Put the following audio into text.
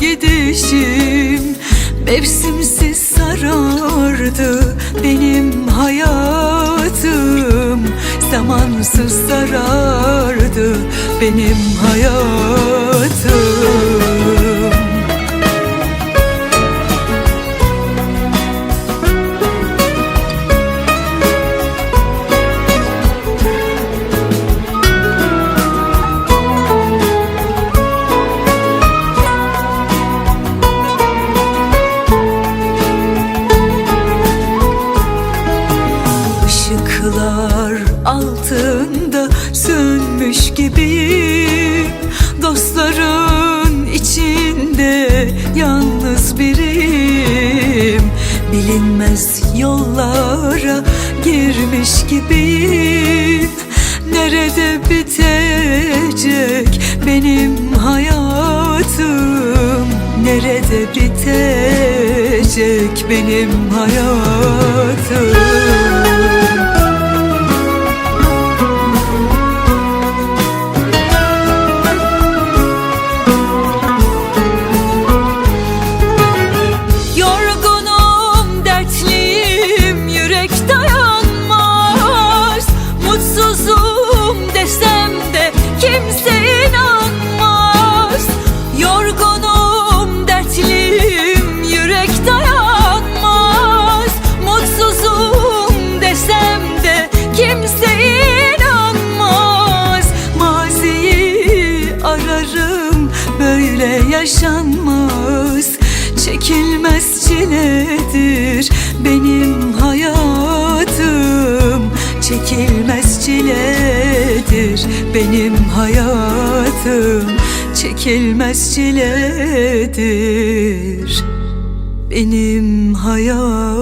gidişim. Mevsimsiz sarardı benim hayatım. Zamansız sarardı benim hayatım altında sönmüş gibiyim Dostların içinde yalnız birim. Bilinmez yollara girmiş gibiyim Nerede bitecek benim hayatım? Nerede bitecek benim hayatım yaşanmaz. Çekilmez çiledir benim hayatım. Çekilmez çiledir benim hayatım. Çekilmez çiledir benim hayatım